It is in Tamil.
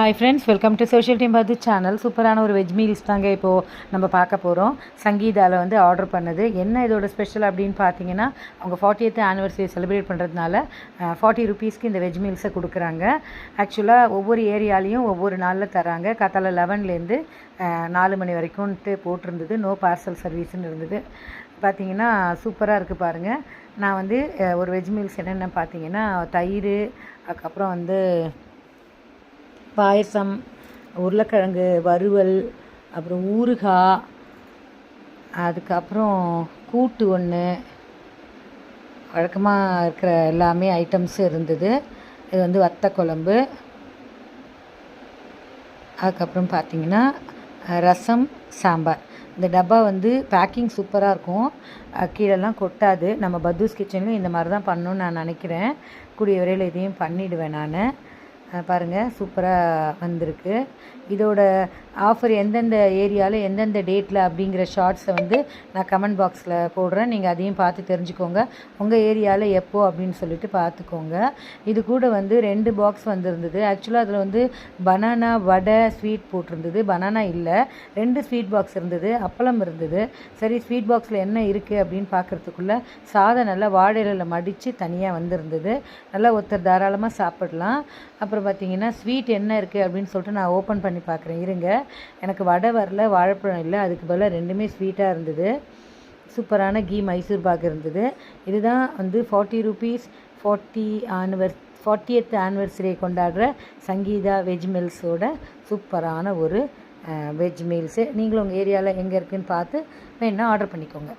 Hi friends welcome to social team பது சேனல் சூப்பரான ஒரு வெஜ் மீல்ஸ் தாங்க இப்போது நம்ம பார்க்க போகிறோம் சங்கீதாவில் வந்து ஆர்டர் பண்ணது. என்ன இதோட ஸ்பெஷல் அப்படின்னு பார்த்தீங்கன்னா அவங்க ஃபார்ட்டி எய்த் ஆனிவர்சரி செலிப்ரேட் பண்ணுறதுனால ஃபார்ட்டி ருபீஸ்க்கு இந்த வெஜ் மீல்ஸை கொடுக்குறாங்க. ஆக்சுவலாக ஒவ்வொரு ஏரியாலையும் ஒவ்வொரு நாளில் தராங்க காத்தால லெவன்லேருந்து நாலு மணி வரைக்கும்ட்டு போட்டிருந்தது. நோ பார்சல் சர்வீஸ்னு இருந்தது. பார்த்தீங்கன்னா சூப்பராக இருக்குது பாருங்கள் நான் வந்து ஒரு வெஜ் மீல்ஸ் என்னென்ன பார்த்தீங்கன்னா தயிர் அதுக்கப்புறம் வந்து பாயசம் உருளைக்கிழங்கு வறுவல் அப்புறம் ஊறுகாய் அதுக்கப்புறம் கூட்டு ஒன்று வழக்கமாக இருக்கிற எல்லாமே ஐட்டம்ஸும் இருந்தது. இது வந்து வத்த குழம்பு. அதுக்கப்புறம் பார்த்தீங்கன்னா ரசம் சாம்பார். இந்த டப்பா வந்து பேக்கிங் சூப்பராக இருக்கும். கீழெல்லாம் கொட்டாது. நம்ம பத்தூஸ் கிச்சன்லையும் இந்த மாதிரி தான் பண்ணணும்னு நான் நினைக்கிறேன். கூடிய விரைவில் இதையும் பண்ணிவிடுவேன் நான். பாருங்கள் சூப்பராக வந்திருக்கு. இதோட ஆஃபர் எந்தெந்த ஏரியாவில் எந்தெந்த டேட்டில் அப்படிங்கிற ஷார்ட்ஸை வந்து நான் கமெண்ட் பாக்ஸில் போடுறேன். நீங்கள் அதையும் பார்த்து தெரிஞ்சுக்கோங்க. உங்கள் ஏரியாவில் எப்போ அப்படின்னு சொல்லிட்டு பார்த்துக்கோங்க. இது கூட வந்து ரெண்டு பாக்ஸ் வந்திருந்தது. ஆக்சுவலாக அதில் வந்து பனானா வடை ஸ்வீட் போட்டிருந்தது. பனானா இல்லை. ரெண்டு ஸ்வீட் பாக்ஸ் இருந்தது. அப்பளம் இருந்தது. சரி ஸ்வீட் பாக்ஸில் என்ன இருக்குது அப்படின்னு பார்க்குறதுக்குள்ளே சாதம் நல்லா வாழையில மடித்து தனியாக வந்திருந்தது. நல்லா ஒருத்தர் தாராளமாக சாப்பிடலாம். அப்புறம் பார்த்தீங்கன்னா ஸ்வீட் என்ன இருக்குது அப்படின்னு சொல்லிட்டு நான் ஓப்பன் பண்ணி பார்க்குறேன். இருங்க. எனக்கு வடை வரல வாழைப்பழம் இல்லை. அதுக்கு பதிலாக ரெண்டுமே ஸ்வீட்டாக இருந்தது. சூப்பரான கீ மைசூர் பாக் இருந்தது. இதுதான் வந்து forty rupees forty anniversary fortieth ஆனிவர்சரியை கொண்டாடுற சங்கீதா வெஜ் மீல்ஸோட சூப்பரான ஒரு வெஜ் மீல்ஸு நீங்களும் உங்கள் ஏரியாவில் எங்கே இருக்குதுன்னு பார்த்து வேணால் ஆர்டர் பண்ணிக்கோங்க.